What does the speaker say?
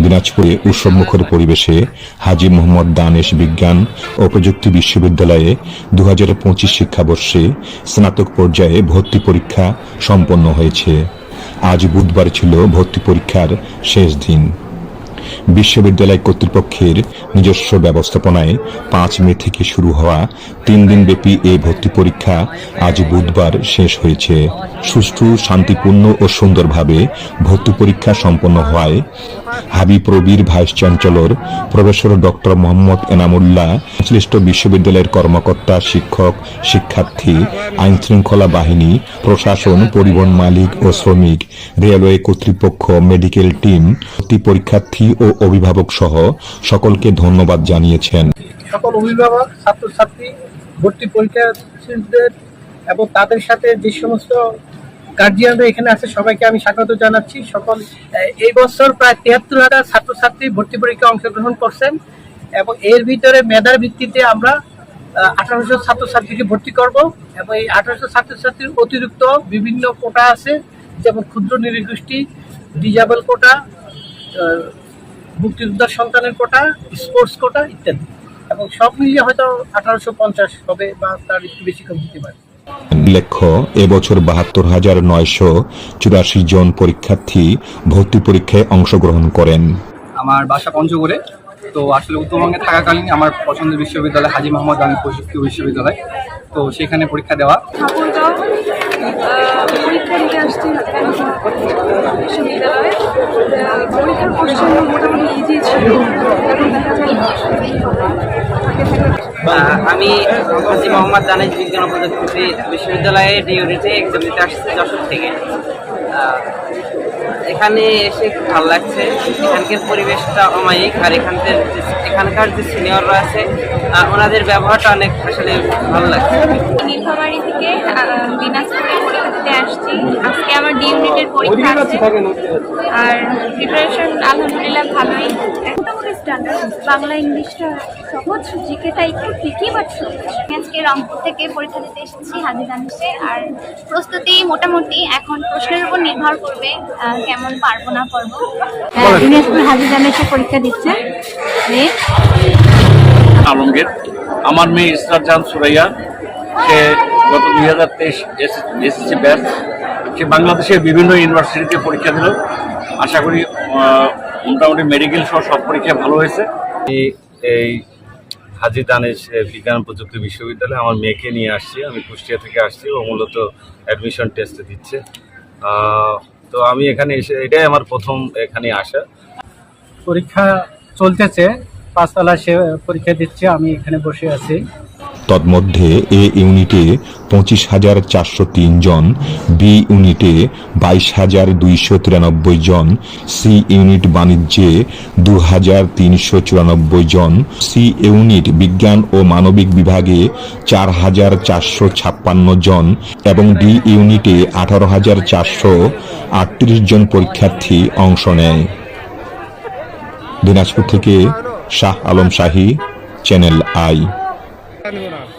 দিনাজপুরে উৎসবমুখর পরিবেশে হাজি মোহাম্মদ দানেশ বিজ্ঞান ও প্রযুক্তি বিশ্ববিদ্যালয়ে দু হাজার পঁচিশ শিক্ষাবর্ষে স্নাতক পর্যায়ে ভর্তি পরীক্ষা সম্পন্ন হয়েছে। আজ বুধবার ছিল ভর্তি পরীক্ষার শেষ দিন। বিশ্ববিদ্যালয় কর্তৃপক্ষের নিজস্ব ব্যবস্থাপনায় পাঁচ মে থেকে শুরু হওয়া তিন দিনব্যাপী এই ভর্তি পরীক্ষা আজ বুধবার শেষ হয়েছে। সুষ্ঠু, শান্তিপূর্ণ ও সুন্দরভাবে ভর্তি পরীক্ষা সম্পন্ন হওয়ায় Habib Prabir vice chancellor professor doctor Mohammad Enamullah, সংশ্লিষ্ট বিশ্ববিদ্যালয়ের কর্মকর্তা, শিক্ষক, শিক্ষার্থী আইন শৃঙ্খলা বাহিনী, প্রশাসন, পরিবহন মালিক ও শ্রমিক, রেলওয়ে কর্তৃপক্ষ, মেডিকেল টিম, ভর্তি পরীক্ষার্থী ও অভিভাবক সহ সকলকে ধন্যবাদ জানিয়েছেন। সকল অভিভাবক, ছাত্রছাত্রী, ভর্তি পরীক্ষার্থীদের এবং তাদের সাথে যে সমস্ত গার্জিয়ানরা এখানে আছে, সবাইকে আমি স্বাগত জানাচ্ছি। সকল এই বছর প্রায় তিয়াত্তর হাজার ছাত্রছাত্রী ভর্তি পরীক্ষায় অংশগ্রহণ করছেন এবং এর ভিতরে মেধার ভিত্তিতে আমরা আঠারোশো ছাত্রছাত্রীকে ভর্তি করব এবং এই আঠারোশো ছাত্রছাত্রীর অতিরিক্ত বিভিন্ন কোটা আছে, যেমন ক্ষুদ্র নিরীগোষ্ঠী ডিজাবল কোটা মুক্তিযোদ্ধার সন্তানের কোটা স্পোর্টস কোটা ইত্যাদি। এবং সব মিলিয়ে হয়তো আঠারোশো পঞ্চাশ হবে বা তার একটু বেশি কম হতে পারে। উল্লেখ্য এবছর বাহাত্তর হাজার নয়শো চুরাশি জন পরীক্ষার্থী ভর্তি পরীক্ষায় অংশগ্রহণ করেন। আমার বাসা পঞ্চগড়ে। তো আসলে উত্তরবঙ্গে থাকাকালীন আমার পছন্দের বিশ্ববিদ্যালয় হাজী মোহাম্মদ আলী প্রযুক্তি বিশ্ববিদ্যালয়। তো সেখানে পরীক্ষা দেওয়া। পরীক্ষা দিতে আসছি বিশ্ববিদ্যালয়ে। আমি হাজি মোহাম্মদ দানেশ বিজ্ঞান ও প্রযুক্তি বিশ্ববিদ্যালয়ে ডিউরিতে এক্সাম দিতে আসছি যশোর থেকে। এখানে এসে ভালো লাগছে। এখানকার পরিবেশটা অমায়িক, আর এখানকার এখানকার যে সিনিয়ররা আছে ওনাদের ব্যবহারটা অনেক আসলে ভালো লাগছে। নীলফামারি থেকে দিনাজপুরে আসছি। আজকে আমার ডি ইউনিটের পরীক্ষা আছে। আর প্রিপারেশন আলহামদুলিল্লাহ ভালোই। মোটামুটি স্ট্যান্ডার্ড বাংলা ইংলিশটা সহজ জিকেটা একটু ঠিকই বাট আজকে রংপুর থেকে পরীক্ষা দিতে এসেছি হাজি দানুসে আর প্রস্তুতি মোটামুটি এখন প্রশ্নের উপর নির্ভর করবে কেমন পারব না পারব। দিনাজপুর হাজি দানুসে পরীক্ষা দিচ্ছে। আলমগীর। আমার মেয়ে ইসরাত জাহান সুরাইয়া। সে গত দুই হাজার তেইশ এসএসসি ব্যাচ সে বাংলাদেশের বিভিন্ন ইউনিভার্সিটিতে পরীক্ষা দিল। আশা করি মোটামুটি মেডিকেল সহ সব পরীক্ষা ভালো হয়েছে। এই হাজি দানেশ বিজ্ঞান প্রযুক্তি বিশ্ববিদ্যালয়ে আমার মেয়েকে নিয়ে আসছি। আমি কুষ্টিয়া থেকে আসছি ও মূলত অ্যাডমিশন টেস্টে দিচ্ছে। তো আমি এখানে এসে এটাই আমার প্রথম এখানে আসা। পরীক্ষা চলতেছে পাঁচতলা সে পরীক্ষা দিচ্ছে আমি এখানে বসে আছি। তন্মধ্যে এ ইউনিটে পঁচিশ হাজার চারশো তিন জন, বি ইউনিটে বাইশ হাজার দুইশো তিরানব্বই জন, সি ইউনিট বাণিজ্যে দু হাজার তিনশো চুরানব্বই জন, সি ইউনিট বিজ্ঞান ও মানবিক বিভাগে চার হাজার চারশো ছাপ্পান্ন জন এবং ডি ইউনিটে আঠারো হাজার চারশো আটত্রিশ জন পরীক্ষার্থী অংশ নেয়। দিনাজপুর থেকে Shah Alam Shahi, channel I. Dani Donato.